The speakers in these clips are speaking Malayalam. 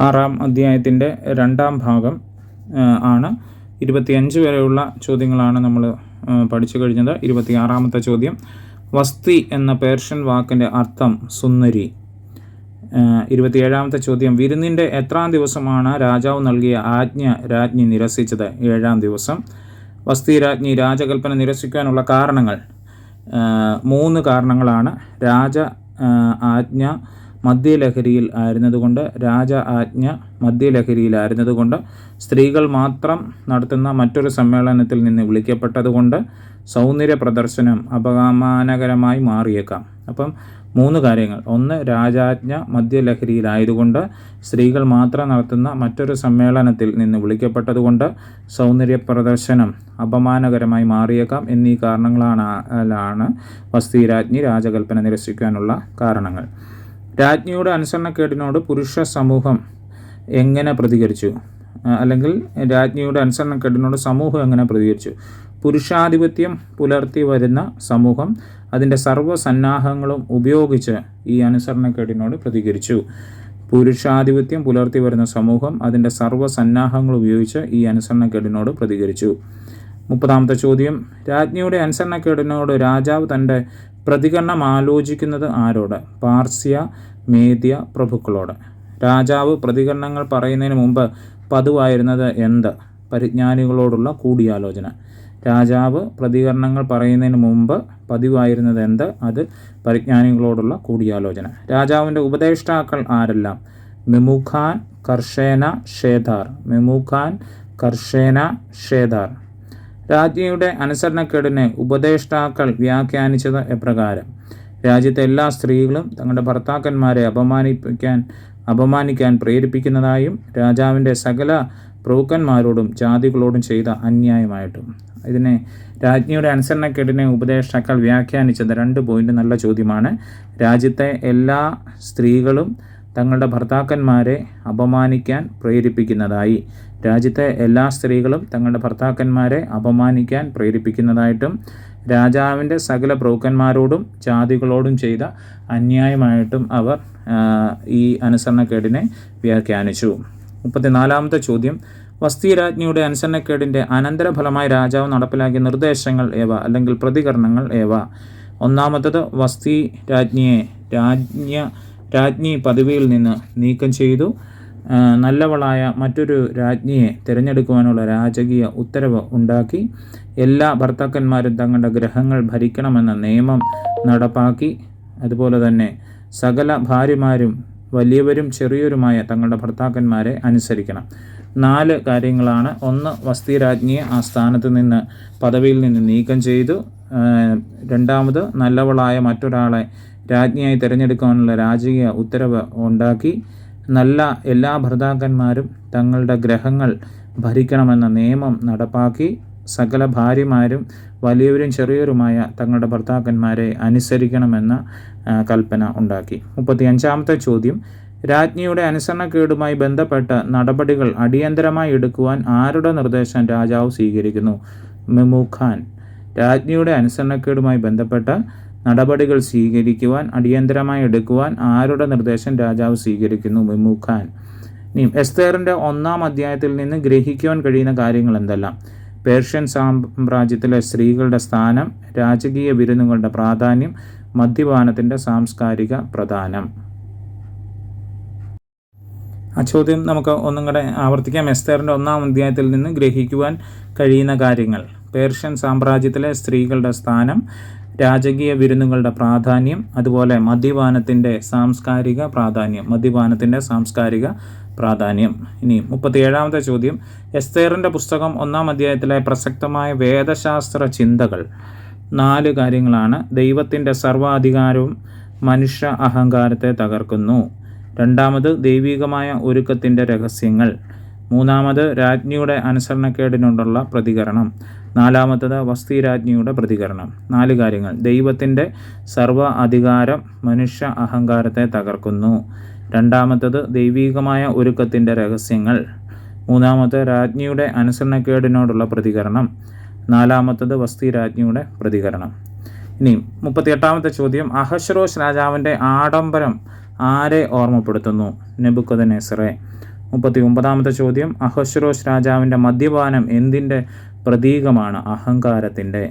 ആറാം അധ്യായത്തിന്റെ രണ്ടാം ഭാഗം ആണ്. ഇരുപത്തിയഞ്ച് വരെയുള്ള ചോദ്യങ്ങളാണ് നമ്മൾ പഠിച്ചു കഴിഞ്ഞത്. ഇരുപത്തിയാറാമത്തെ ചോദ്യം. വസ്തി എന്ന പേർഷ്യൻ വാക്കിന്റെ അർത്ഥം സുന്ദരി. ഇരുപത്തിയേഴാമത്തെ ചോദ്യം. വിരുന്നിന്റെ എത്രാം ദിവസമാണ് രാജാവ് നൽകിയ ആജ്ഞ രാജ്ഞി നിരസിച്ചത്? ഏഴാം ദിവസം. വസ്തി രാജ്ഞി രാജകൽപ്പന നിരസിക്കാനുള്ള കാരണങ്ങൾ. മൂന്ന് കാരണങ്ങളാണ്. രാജ ആജ്ഞ മദ്യലഹരിയിൽ ആയിരുന്നതുകൊണ്ട് രാജ ആജ്ഞ മദ്യലഹരിയിലായിരുന്നതുകൊണ്ട് സ്ത്രീകൾ മാത്രം നടത്തുന്ന മറ്റൊരു സമ്മേളനത്തിൽ നിന്ന് വിളിക്കപ്പെട്ടതുകൊണ്ട് സൗന്ദര്യ പ്രദർശനം അപമാനകരമായി മാറിയേക്കാം. അപ്പം മൂന്ന് കാര്യങ്ങൾ. ഒന്ന് രാജാജ്ഞ മദ്യലഹരിയിലായതുകൊണ്ട് സ്ത്രീകൾ മാത്രം നടത്തുന്ന മറ്റൊരു സമ്മേളനത്തിൽ നിന്ന് വിളിക്കപ്പെട്ടതുകൊണ്ട് സൗന്ദര്യ പ്രദർശനം അപമാനകരമായി മാറിയേക്കാം എന്നീ കാരണങ്ങളാണ് വസ്തിരാജ്ഞി രാജകൽപ്പന നിരസിക്കാനുള്ള കാരണങ്ങൾ. രാജ്ഞിയുടെ അനുസരണക്കേടിനോട് പുരുഷ സമൂഹം എങ്ങനെ പ്രതികരിച്ചു? അല്ലെങ്കിൽ രാജ്ഞിയുടെ അനുസരണക്കേടിനോട് സമൂഹം എങ്ങനെ പ്രതികരിച്ചു? പുരുഷാധിപത്യം പുലർത്തി വരുന്ന സമൂഹം അതിന്റെ സർവസന്നാഹങ്ങളും ഉപയോഗിച്ച് ഈ അനുസരണക്കേടിനോട് പ്രതികരിച്ചു. പുരുഷാധിപത്യം പുലർത്തി വരുന്ന സമൂഹം അതിന്റെ സർവസന്നാഹങ്ങൾ ഉപയോഗിച്ച് ഈ അനുസരണക്കേടിനോട് പ്രതികരിച്ചു. മുപ്പതാമത്തെ ചോദ്യം. രാജ്ഞിയുടെ അനുസരണക്കേടിനോട് രാജാവ് തന്റെ പ്രതികരണം ആലോചിക്കുന്നത് ആരോട്? പാർസ്യ മേദ്യ പ്രഭുക്കളോട്. രാജാവ് പ്രതികരണങ്ങൾ പറയുന്നതിന് മുമ്പ് പതിവായിരുന്നത് എന്ത്? പരിജ്ഞാനികളോടുള്ള കൂടിയാലോചന. രാജാവ് പ്രതികരണങ്ങൾ പറയുന്നതിന് മുമ്പ് പതിവായിരുന്നത് എന്ത്? അത് പരിജ്ഞാനികളോടുള്ള കൂടിയാലോചന. രാജാവിന്റെ ഉപദേഷ്ടാക്കൾ ആരെല്ലാം? മെമുഖാൻ കർഷേന ഷേദാർ മെമുഖാൻ കർഷേന ഷേദാർ രാജ്ഞിയുടെ അനുസരണക്കേടിനെ ഉപദേഷ്ടാക്കൾ വ്യാഖ്യാനിച്ചത് എപ്രകാരം? രാജ്യത്തെ എല്ലാ സ്ത്രീകളും തങ്ങളുടെ ഭർത്താക്കന്മാരെ അപമാനിപ്പിക്കാൻ അപമാനിക്കാൻ പ്രേരിപ്പിക്കുന്നതായും രാജാവിന്റെ സകല പ്രഭുക്കന്മാരോടും ജാതികളോടും ചെയ്ത അന്യായമായിട്ടും. ഇതിനെ രാജ്ഞിയുടെ അനുസരണക്കേടിനെ ഉപദേഷ്ടാക്കൾ വ്യാഖ്യാനിച്ചത് രണ്ട് പോയിന്റ് നല്ല ചോദ്യമാണ്. രാജ്യത്തെ എല്ലാ സ്ത്രീകളും തങ്ങളുടെ ഭർത്താക്കന്മാരെ അപമാനിക്കാൻ പ്രേരിപ്പിക്കുന്നതായി. രാജ്യത്തെ എല്ലാ സ്ത്രീകളും തങ്ങളുടെ ഭർത്താക്കന്മാരെ അപമാനിക്കാൻ പ്രേരിപ്പിക്കുന്നതായിട്ടും രാജാവിന്റെ സകല പ്രഭുക്കന്മാരോടും ജാതികളോടും ചെയ്ത അന്യായമായിട്ടും അവർ ഈ അനുസരണക്കേടിനെ വ്യാഖ്യാനിച്ചു. മുപ്പത്തിനാലാമത്തെ ചോദ്യം. വസ്തി രാജ്ഞിയുടെ അനുസരണക്കേടിന്റെ അനന്തരഫലമായി രാജാവ് നടപ്പിലാക്കിയ നിർദ്ദേശങ്ങൾ ഏവ അല്ലെങ്കിൽ പ്രതികരണങ്ങൾ ഏവ? ഒന്നാമത്തത് വസ്തി രാജ്ഞിയെ രാജ്ഞ രാജ്ഞി പദവിയിൽ നിന്ന് നീക്കം ചെയ്തു. നല്ലവളായ മറ്റൊരു രാജ്ഞിയെ തിരഞ്ഞെടുക്കുവാനുള്ള രാജകീയ ഉത്തരവ് ഉണ്ടാക്കി എല്ലാ ഭർത്താക്കന്മാരും തങ്ങളുടെ ഗ്രഹങ്ങൾ ഭരിക്കണമെന്ന നിയമം നടപ്പാക്കി. അതുപോലെ തന്നെ സകല ഭാര്യമാരും വലിയവരും ചെറിയവരുമായ തങ്ങളുടെ ഭർത്താക്കന്മാരെ അനുസരിക്കണം. നാല് കാര്യങ്ങളാണ്. ഒന്ന് വസ്തിരാജ്ഞിയെ ആ സ്ഥാനത്ത് നിന്ന് പദവിയിൽ നിന്ന് നീക്കം ചെയ്തു. രണ്ടാമത് നല്ലവളായ മറ്റൊരാളെ രാജ്ഞിയായി തിരഞ്ഞെടുക്കാനുള്ള രാജകീയ ഉത്തരവ് ഉണ്ടാക്കി. നല്ല എല്ലാ ഭർത്താക്കന്മാരും തങ്ങളുടെ ഗ്രഹങ്ങൾ ഭരിക്കണമെന്ന നിയമം നടപ്പാക്കി സകല ഭാര്യമാരും വലിയവരും ചെറിയവരുമായ തങ്ങളുടെ ഭർത്താക്കന്മാരെ അനുസരിക്കണമെന്ന കൽപ്പന ഉണ്ടാക്കി. മുപ്പത്തി അഞ്ചാമത്തെ ചോദ്യം. രാജ്ഞിയുടെ അനുസരണക്കേടുമായി ബന്ധപ്പെട്ട നടപടികൾ അടിയന്തരമായി എടുക്കുവാൻ ആരുടെ നിർദ്ദേശം രാജാവ് സ്വീകരിക്കുന്നു? മെമുഖാൻ രാജ്ഞിയുടെ അനുസരണക്കേടുമായി ബന്ധപ്പെട്ട നടപടികൾ സ്വീകരിക്കുവാൻ അടിയന്തരമായി എടുക്കുവാൻ ആരുടെ നിർദ്ദേശം രാജാവ് സ്വീകരിക്കുന്നു? വിമുഖാൻ. ഇനി എസ്തേറിന്റെ ഒന്നാം അധ്യായത്തിൽ നിന്ന് ഗ്രഹിക്കുവാൻ കഴിയുന്ന കാര്യങ്ങൾ എന്തെല്ലാം? പേർഷ്യൻ സാമ്രാജ്യത്തിലെ സ്ത്രീകളുടെ സ്ഥാനം രാജകീയ വിരുന്നുകളുടെ പ്രാധാന്യം മദ്യപാനത്തിന്റെ സാംസ്കാരിക പ്രധാനം. ആ ചോദ്യം നമുക്ക് ഒന്നും കൂടെ ആവർത്തിക്കാം. എസ്തേറിന്റെ ഒന്നാം അധ്യായത്തിൽ നിന്ന് ഗ്രഹിക്കുവാൻ കഴിയുന്ന കാര്യങ്ങൾ. പേർഷ്യൻ സാമ്രാജ്യത്തിലെ സ്ത്രീകളുടെ സ്ഥാനം രാജകീയ വിരുന്നുകളുടെ പ്രാധാന്യം അതുപോലെ മദ്യപാനത്തിന്റെ സാംസ്കാരിക പ്രാധാന്യം മദ്യപാനത്തിന്റെ സാംസ്കാരിക പ്രാധാന്യം. ഇനി മുപ്പത്തിയേഴാമത്തെ ചോദ്യം. എസ്തേറിന്റെ പുസ്തകം ഒന്നാം അധ്യായത്തിലെ പ്രസക്തമായ വേദശാസ്ത്ര ചിന്തകൾ. നാല് കാര്യങ്ങളാണ് ദൈവത്തിന്റെ സർവാധികാരവും മനുഷ്യ അഹങ്കാരത്തെ തകർക്കുന്നു. രണ്ടാമത് ദൈവികമായ ഒരുക്കത്തിന്റെ രഹസ്യങ്ങൾ. മൂന്നാമത് രാജ്ഞിയുടെ അനുസരണക്കേടിനോടുള്ള പ്രതികരണം. നാലാമത്തത് വസ്തിരാജ്ഞിയുടെ പ്രതികരണം. നാല് കാര്യങ്ങൾ. ദൈവത്തിന്റെ സർവ അധികാരം മനുഷ്യ അഹങ്കാരത്തെ തകർക്കുന്നു. രണ്ടാമത്തത് ദൈവീകമായ ഒരുക്കത്തിന്റെ രഹസ്യങ്ങൾ. മൂന്നാമത്തെ രാജ്ഞിയുടെ അനുസരണക്കേടിനോടുള്ള പ്രതികരണം. നാലാമത്തത് വസ്തിരാജ്ഞിയുടെ പ്രതികരണം. ഇനി മുപ്പത്തിയെട്ടാമത്തെ ചോദ്യം. അഹശ്രോഷ് രാജാവിന്റെ ആഡംബരം ആരെ ഓർമ്മപ്പെടുത്തുന്നു? നെബുക്കദനെസറെ മുപ്പത്തി ഒമ്പതാമത്തെ ചോദ്യം. അഹശ്രോഷ് രാജാവിന്റെ മദ്യപാനം എന്തിന്റെ പ്രതീകമാണ് അഹങ്കാരത്തിന്റെ.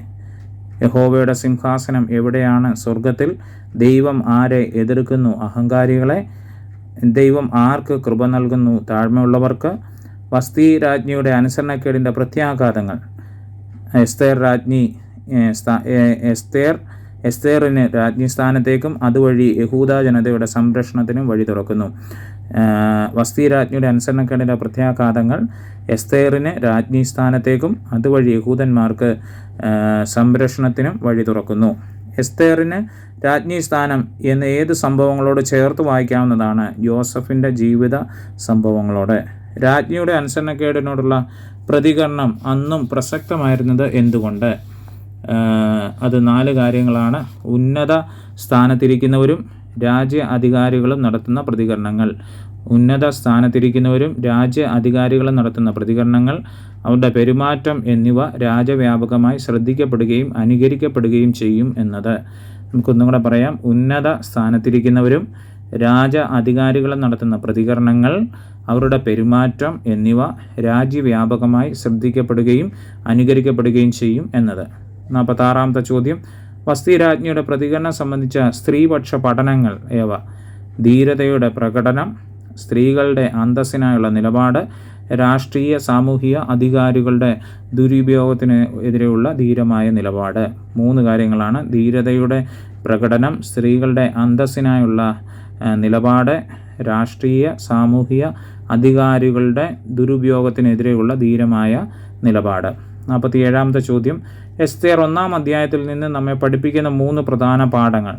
യഹോവയുടെ സിംഹാസനം എവിടെയാണ്? സ്വർഗത്തിൽ ദൈവം ആരെ എതിർക്കുന്നു? അഹങ്കാരികളെ ദൈവം ആർക്ക് കൃപ നൽകുന്നു? താഴ്മയുള്ളവർക്ക് വസ്തി രാജ്ഞിയുടെ അനുസരണക്കേടിന്റെ പ്രത്യാഘാതങ്ങൾ. എസ്തേർ രാജ്ഞി എസ്തേർ എസ്തേറിന് രാജ്ഞിസ്ഥാനത്തേക്കും അതുവഴി യഹൂദ ജനതയുടെ സംരക്ഷണത്തിനും വഴി തുറക്കുന്നു. വസ്തി രാജ്ഞിയുടെ അനുസരണക്കേടിന്റെ പ്രത്യാഘാതങ്ങൾ എസ്തേറിന് രാജ്ഞിസ്ഥാനത്തേക്കും അതുവഴി യഹൂദന്മാർക്ക് സംരക്ഷണത്തിനും വഴി തുറക്കുന്നു. എസ്തേറിന് രാജ്ഞിസ്ഥാനം എന്ന് ഏത് സംഭവങ്ങളോട് ചേർത്ത് വായിക്കാവുന്നതാണ്? ജോസഫിന്റെ ജീവിത സംഭവങ്ങളോട്. രാജ്ഞിയുടെ അനുസരണക്കേടിനോടുള്ള പ്രതികരണം അന്നും പ്രസക്തമായിരുന്നത് എന്തുകൊണ്ട്? അത് നാല് കാര്യങ്ങളാണ്. ഉന്നത സ്ഥാനത്തിരിക്കുന്നവരും രാജ്യ അധികാരികളും നടത്തുന്ന പ്രതികരണങ്ങൾ. ഉന്നത സ്ഥാനത്തിരിക്കുന്നവരും രാജ്യ അധികാരികളും നടത്തുന്ന പ്രതികരണങ്ങൾ അവരുടെ പെരുമാറ്റം എന്നിവ രാജ്യവ്യാപകമായി ശ്രദ്ധിക്കപ്പെടുകയും അനുകരിക്കപ്പെടുകയും ചെയ്യും എന്നത്. നമുക്കൊന്നും കൂടെ പറയാം. ഉന്നത സ്ഥാനത്തിരിക്കുന്നവരും രാജ അധികാരികളും നടത്തുന്ന പ്രതികരണങ്ങൾ അവരുടെ പെരുമാറ്റം എന്നിവ രാജ്യവ്യാപകമായി ശ്രദ്ധിക്കപ്പെടുകയും അനുകരിക്കപ്പെടുകയും ചെയ്യും എന്നത്. നാൽപ്പത്താറാമത്തെ ചോദ്യം. വസ്തി രാജ്ഞിയുടെ പ്രതികരണം സംബന്ധിച്ച സ്ത്രീപക്ഷ പഠനങ്ങൾ ഏവ? ധീരതയുടെ പ്രകടനം സ്ത്രീകളുടെ അന്തസ്സിനായുള്ള നിലപാട് രാഷ്ട്രീയ സാമൂഹിക അധികാരികളുടെ ദുരുപയോഗത്തിന് എതിരെയുള്ള ധീരമായ നിലപാട്. മൂന്ന് കാര്യങ്ങളാണ്. ധീരതയുടെ പ്രകടനം സ്ത്രീകളുടെ അന്തസ്സിനായുള്ള നിലപാട് രാഷ്ട്രീയ സാമൂഹിക അധികാരികളുടെ ദുരുപയോഗത്തിനെതിരെയുള്ള ധീരമായ നിലപാട്. നാൽപ്പത്തി ഏഴാമത്തെ ചോദ്യം. എസ്തേർ ഒന്നാം അധ്യായത്തിൽ നിന്ന് നമ്മെ പഠിപ്പിക്കുന്ന മൂന്ന് പ്രധാന പാഠങ്ങൾ.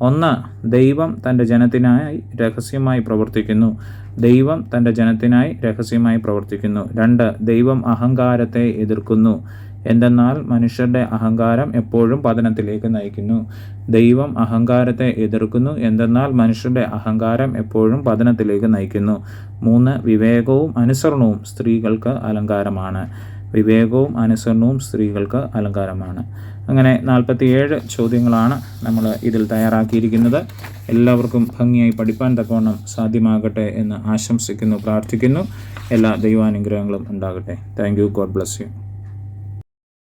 ഒന്ന് ദൈവം തന്റെ ജനത്തിനായി രഹസ്യമായി പ്രവർത്തിക്കുന്നു. ദൈവം തന്റെ ജനത്തിനായി രഹസ്യമായി പ്രവർത്തിക്കുന്നു. രണ്ട് ദൈവം അഹങ്കാരത്തെ എതിർക്കുന്നു. എന്തെന്നാൽ മനുഷ്യരുടെ അഹങ്കാരം എപ്പോഴും പതനത്തിലേക്ക് നയിക്കുന്നു. ദൈവം അഹങ്കാരത്തെ എതിർക്കുന്നു. എന്തെന്നാൽ മനുഷ്യരുടെ അഹങ്കാരം എപ്പോഴും പതനത്തിലേക്ക് നയിക്കുന്നു. മൂന്ന് വിവേകവും അനുസരണവും സ്ത്രീകൾക്ക് അലങ്കാരമാണ്. വിവേകവും അനുസരണവും സ്ത്രീകൾക്ക് അലങ്കാരമാണ്. അങ്ങനെ നാൽപ്പത്തിയേഴ് ചോദ്യങ്ങളാണ് നമ്മൾ ഇതിൽ തയ്യാറാക്കിയിരിക്കുന്നത്. എല്ലാവർക്കും ഭംഗിയായി പഠിപ്പാൻ തക്കവണ്ണം സാധ്യമാകട്ടെ എന്ന് ആശംസിക്കുന്നു പ്രാർത്ഥിക്കുന്നു. എല്ലാ ദൈവാനുഗ്രഹങ്ങളും ഉണ്ടാകട്ടെ. Thank you. God bless you.